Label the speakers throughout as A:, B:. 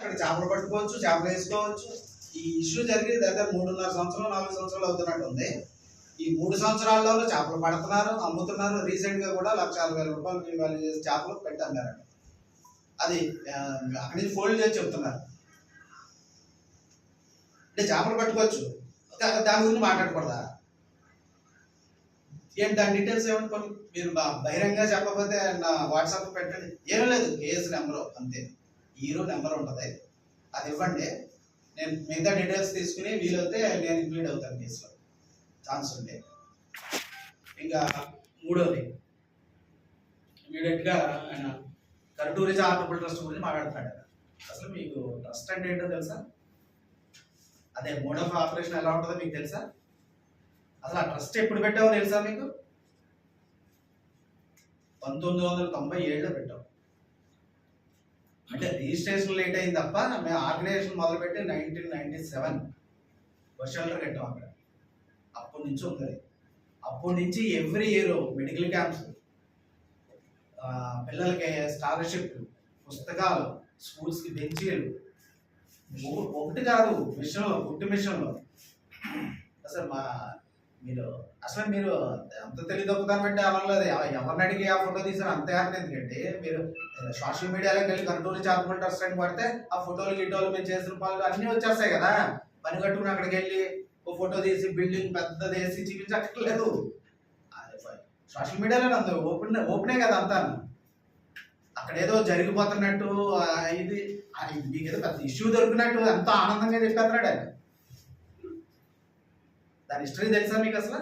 A: అక్కడ చేపలు పట్టుకోవచ్చు చేపలు వేసుకోవచ్చు. ఈ ఇష్యూ జరిగి దగ్గర మూడున్నర సంవత్సరాలు నాలుగు సంవత్సరాలు అవుతున్నట్టు ఉంది. ఈ మూడు సంవత్సరాల్లోనూ చేపలు పడుతున్నారు అమ్ముతున్నారు. రీసెంట్గా కూడా లక్ష అరవై వేల రూపాయలు వాల్యూ చేసి చేపలు పెట్టి అది అక్కడి నుంచి ఫోల్డ్ చేసి చెప్తున్నారు. అంటే చేపలు పట్టుకోవచ్చు. దాని గురించి మాట్లాడకూడదా? ఏంటి దాని డీటెయిల్స్ ఏమనుకో మీరు బా- బహిరంగంగా చెప్పకపోతే నా వాట్సాప్ పెట్టండి. ఏమీ లేదు కేఎస్ నెంబరు అంతే. హీరో నెంబర్ ఉంటుంది. అది ఇవ్వండి. నేను మిగతా డీటెయిల్స్ తీసుకుని వీలైతే నేను ఇంక్లూడ్ అవుతాను కేసులో. ఛాన్స్ ఉంటే. ఇంకా మూడోది. ఇమీడియట్గా ఆయన కరటూరి చారిటబుల్ ట్రస్ట్ గురించి మాట్లాడుతున్నాడు. అసలు మీకు ట్రస్ట్ అంటే ఏంటో తెలుసా? అదే మోడ్ ఆఫ్ ఆపరేషన్ ఎలా ఉంటుందో మీకు తెలుసా? అసలు ఆ ట్రస్ట్ ఎప్పుడు పెట్టావో తెలుసా మీకు? పంతొమ్మిది వందల తొంభై ఏడులో పెట్టావు. అంటే రిజిస్ట్రేషన్ లేట్ అయింది తప్ప మేము ఆర్గనైజేషన్ మొదలుపెట్టి నైన్టీన్ నైన్టీ సెవెన్ వర్షాలు కట్టాం అక్కడ అప్పటి నుంచి ఉంది అప్పటి నుంచి ఎవ్రీ ఇయర్ మెడికల్ క్యాంప్స్ పిల్లలకి స్కాలర్షిప్ పుస్తకాలు స్కూల్స్కి బెంచీలు ఒకటి కాదు మిషన్లో గుడ్డు మిషన్లో అసలు మా మీరు అసలు మీరు అంత తెలియదొక్కుతాను పెట్టి అనలేదు ఎవరిని అడిగి ఆ ఫోటో తీసారు? అంతే హ్యాపీ ఎందుకంటే మీరు సోషల్ మీడియాలోకి వెళ్ళి కంట్రోల్ చార్పుల్ ట్రస్ట్ పడితే ఆ ఫోటోలు గిటోలు మేము చేసిన పనులు అన్నీ వచ్చేస్తాయి కదా. పని కట్టుకుని అక్కడికి వెళ్ళి ఓ ఫోటో తీసి బిల్డింగ్ పెద్దది వేసి చూపించక్కర్లేదు. సోషల్ మీడియాలో అంత ఓపెన్ ఓపెనే కదా అంతా అక్కడ ఏదో జరిగిపోతున్నట్టు ఇది ఇది మీకు ఏదో పెద్ద ఇష్యూ దొరికినట్టు ఎంతో ఆనందంగా చెప్పేస్తున్నాడు ఆయన. దాని హిస్టరీ తెలుసా మీకు అసలు?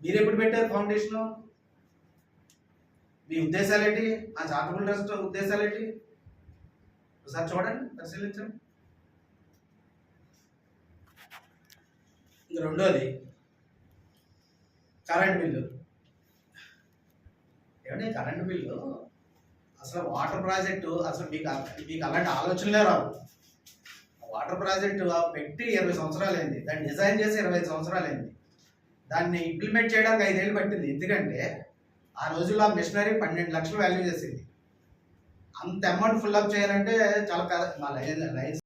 A: మీరు ఎప్పుడు పెట్టారు ఫౌండేషన్ మీ ఉద్దేశాలు ఏంటి? ఆ చార్టబుల్ ట్రస్ట్ ఉద్దేశాలు ఏంటి? ఒకసారి చూడండి పరిశీలించండి. రెండోది కరెంట్ బిల్లు ఏమంటే కరెంట్ బిల్లు అసలు వాటర్ ప్రాజెక్టు అసలు మీకు మీకు అలాంటి ఆలోచనలే రావు. వాటర్ ప్రాజెక్టు పెట్టి ఇరవై సంవత్సరాలు అయింది దాన్ని డిజైన్ చేసి ఇరవై సంవత్సరాలైంది. సంవత్సరాలు అయింది దాన్ని ఇంప్లిమెంట్ చేయడానికి ఐదేళ్ళు పట్టింది. ఎందుకంటే ఆ రోజుల్లో ఆ మిషనరీ పన్నెండు లక్షలు వాల్యూ చేసింది. అంత అమౌంట్ ఫుల్ అప్ చేయాలంటే చాలా మా లైన్ లైన్స్